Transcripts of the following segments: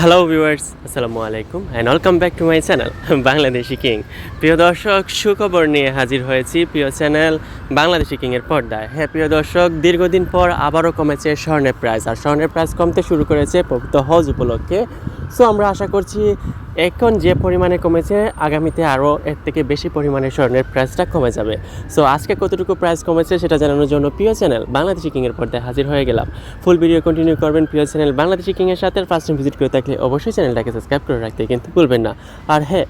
Hello viewers আসসালামু আলাইকুম and welcome back to my channel Bangladeshi king প্রিয় দর্শক, সুখবর নিয়ে হাজির হয়েছি প্রিয় চ্যানেল বাংলাদেশি কিংয়ের পর্দায়। হ্যাঁ প্রিয় দর্শক, দীর্ঘদিন পর আবারও কমেছে স্বর্ণের প্রাইস আর স্বর্ণের প্রাইস কমতে শুরু করেছে পবিত্র হজ উপলক্ষে। সো আমরা আশা করছি এখন যে পরিমাণে কমেছে, আগামীতে আরও এর থেকে বেশি পরিমাণে স্বর্ণের প্রাইসটা কমে যাবে। সো আজকে কতটুকু প্রাইস কমেছে সেটা জানানোর জন্য প্রিয় চ্যানেল বাংলাদেশি কিংয়ের পর্দায় হাজির হয়ে গেলাম। ফুল ভিডিও কন্টিনিউ করবেন প্রিয় চ্যানেল বাংলাদেশি কিংয়ের সাথে। ফার্স্ট টাইম ভিজিট করে থাকলে অবশ্যই চ্যানেলটাকে সাবস্ক্রাইব করে রাখতে কিন্তু ভুলবেন না। আর হ্যাঁ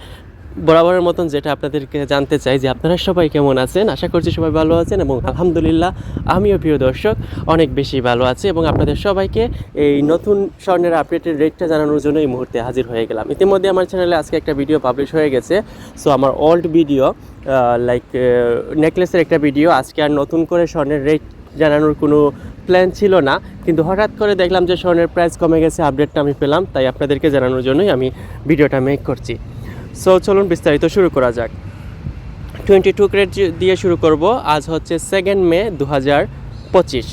বরাবরের মতন যেটা আপনাদেরকে জানতে চাই যে আপনারা সবাই কেমন আছেন? আশা করছি সবাই ভালো আছেন এবং আলহামদুলিল্লাহ আমিও প্রিয় দর্শক, অনেক বেশি ভালো আছি এবং আপনাদের সবাইকে এই নতুন স্বর্ণের আপডেটের রেটটা জানানোর জন্য এই মুহূর্তে হাজির হয়ে গেলাম। ইতিমধ্যে আমার চ্যানেলে আজকে একটা ভিডিও পাবলিশ হয়ে গেছে সো আমার ওল্ড ভিডিও লাইক নেকলেসের একটা ভিডিও আজকে আর নতুন করে স্বর্ণের রেট জানানোর কোনো প্ল্যান ছিল না, কিন্তু হঠাৎ করে দেখলাম যে স্বর্ণের প্রাইস কমে গেছে আপডেটটা আমি পেলাম, তাই আপনাদেরকে জানানোর জন্যই আমি ভিডিওটা মেক করছি। সো চলুন বিস্তারিত শুরু করা যাক। টোয়েন্টি টু ক্রেড দিয়ে শুরু করব। আজ হচ্ছে সেকেন্ড মে দু হাজার পঁচিশ।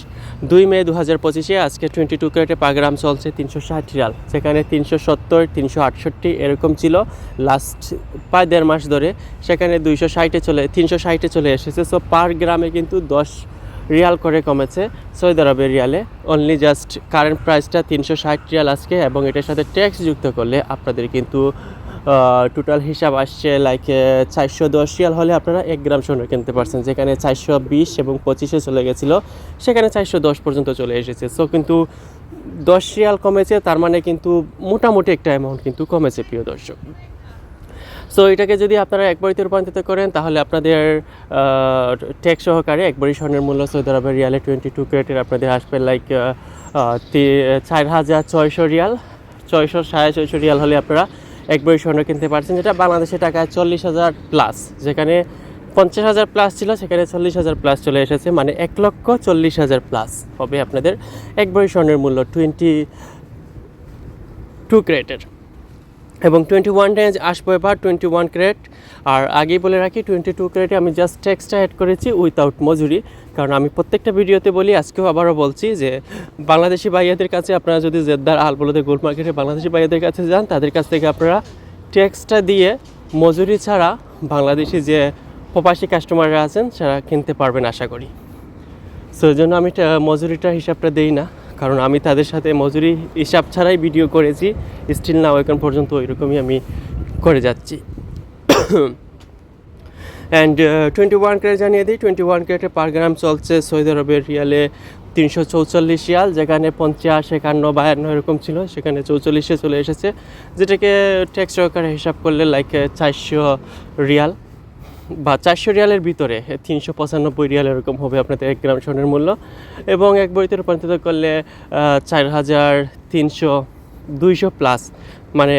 দুই মে দু হাজার পঁচিশে আজকে টোয়েন্টি টু ক্রেটে পাগ্রাম চলছে তিনশো ষাট রিয়াল। সেখানে তিনশো সত্তর, তিনশো আটষট্টি এরকম ছিল লাস্ট প্রায় দেড় মাস ধরে। সেখানে দুইশো ষাটে চলে তিনশো ষাটে চলে এসেছে। সো পার গ্রামে কিন্তু দশ রিয়াল করে কমেছে সৌদি আরবের রিয়ালে। অনলি জাস্ট কারেন্ট প্রাইসটা তিনশো ষাট রিয়াল আজকে এবং এটার সাথে ট্যাক্স যুক্ত করলে আপনাদের কিন্তু টোটাল হিসাব আসছে লাইক চারশো দশ রিয়াল হলে আপনারা এক গ্রাম স্বর্ণ কিনতে পারছেন। যেখানে চারশো বিশ এবং পঁচিশে চলে গেছিল, সেখানে চারশো দশ পর্যন্ত চলে এসেছে। সো কিন্তু দশ রিয়াল কমেছে, তার মানে কিন্তু মোটামুটি একটা অ্যামাউন্ট কিন্তু কমেছে, প্রিয় দর্শক। সো এটাকে যদি আপনারা একবারিতে রূপান্তরিত করেন, তাহলে আপনাদের ট্যাক্স সহকারে একবারই স্বর্ণের মূল্য সৌদি আরবের রিয়ালে টোয়েন্টি টু ক্রেটের আপনাদের আসবে লাইক চার হাজার ছয়শো রিয়াল। ছয়শো, সাড়ে ছয়শো রিয়াল হলে আপনারা একবারই স্বর্ণ কিনতে পারছেন, যেটা বাংলাদেশে টাকায় চল্লিশ হাজার প্লাস যেখানে পঞ্চাশ হাজার প্লাস ছিল, সেখানে চল্লিশ হাজার প্লাস চলে এসেছে মানে এক লক্ষ চল্লিশ হাজার প্লাস হবে আপনাদের এক বই স্বর্ণের মূল্য টোয়েন্টি টু ক্রেটের এবং টোয়েন্টি ওয়ান রেঞ্জ আসব এবার টোয়েন্টি ওয়ান ক্রেট আর আগেই বলে রাখি টোয়েন্টি টু ক্রেটে আমি জাস্ট টেক্সটা অ্যাড করেছি উইথাউট মজুরি। কারণ আমি প্রত্যেকটা ভিডিওতে বলি, আজকেও আবারও বলছি যে বাংলাদেশি বাইয়াদের কাছে আপনারা যদি জেদ্দার আলবলতে গোল্ড মার্কেটে বাংলাদেশি ভাইয়াদের কাছে যান, তাদের কাছ থেকে আপনারা ট্যাক্সটা দিয়ে মজুরি ছাড়া বাংলাদেশি যে প্রবাসী কাস্টমাররা আছেন সেটা কিনতে পারবেন আশা করি। সো জন্য আমি টা- মজুরিটার হিসাবটা দেই না। কারণ আমি তাদের সাথে মজুরি হিসাব ছাড়াই ভিডিও করেছি। স্টিল নাও এখন পর্যন্ত ওইরকমই আমি করে যাচ্ছি। অ্যান্ড টোয়েন্টি ওয়ান ক্রেট জানিয়ে দিই টোয়েন্টি ওয়ান ক্রেটে পার গ্রাম চলছে সৌদি আরবের রিয়ালে তিনশো চৌচল্লিশ রিয়াল, যেখানে পঞ্চাশ, একান্ন, বায়ান্ন এরকম ছিল, সেখানে চৌচল্লিশে চলে এসেছে। যেটাকে ট্যাক্স সহকারে হিসাব করলে লাইক চারশো রিয়াল। বা চারশো রিয়ালের ভিতরে তিনশো পঁচানব্বই রিয়াল এরকম হবে আপনাদের এক গ্রাম স্বর্ণের মূল্য। এবং এক বইতে রূপান্তরিত করলে চার হাজার তিনশো দুইশো প্লাস মানে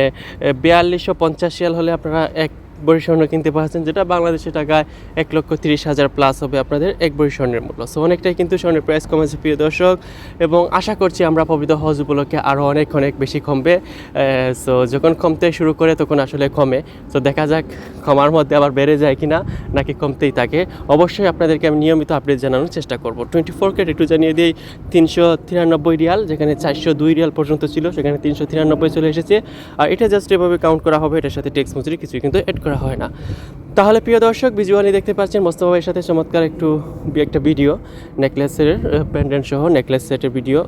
বিয়াল্লিশশো পঞ্চাশ রিয়াল হলে আপনারা এক বড়ি স্বর্ণ কিনতে পারছেন, যেটা বাংলাদেশের টাকায় এক লক্ষ তিরিশ হাজার প্লাস হবে আপনাদের এক বড়ি স্বর্ণের মূল্য। সো অনেকটাই কিন্তু স্বর্ণের প্রাইস কমেছে, প্রিয় দর্শক, এবং আশা করছি আমরা পবিত্র হজ উপলক্ষে আরও অনেক অনেক বেশি কমবে। সো যখন কমতে শুরু করে তখন আসলে কমে। তো দেখা যাক কমার মধ্যে আবার বেড়ে যায় কিনা, নাকি কমতেই থাকে। অবশ্যই আপনাদেরকে আমি নিয়মিত আপডেট জানানোর চেষ্টা করব। টোয়েন্টি ফোর কেট একটু জানিয়ে দিই, তিনশো তিরানব্বই রিয়াল, যেখানে চারশো দুই রিয়াল পর্যন্ত ছিল, সেখানে তিনশো তিরানব্বই চলে এসেছে। আর এটা জাস্ট এভাবে কাউন্ট করা হবে, এটার সাথে টেক্স মজুরি কিছুই কিন্তু অ্যাড করা হয় না। তাহলে প্রিয় দর্শক ভিজুয়ালি দেখতে পাচ্ছেন মোস্তফা ভাইয়ের সাথে চমৎকার একটু একটা ভিডিও নেকলেসের প্যান্ডেন্ট সহ নেকলেস সেটের ভিডিও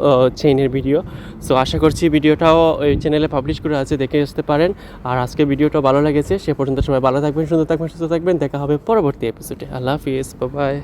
চেইনের ভিডিও সো আশা করছি ভিডিওটাও এই চ্যানেলে পাবলিশ করে আছে, দেখে আসতে পারেন। আর আজকে ভিডিওটা ভালো লেগেছে, সে পর্যন্ত সবাই ভালো থাকবেন, সুন্দর থাকবেন, সুস্থ থাকবেন। দেখা হবে পরবর্তী এপিসোডে আল্লাহ হাফিজ বাই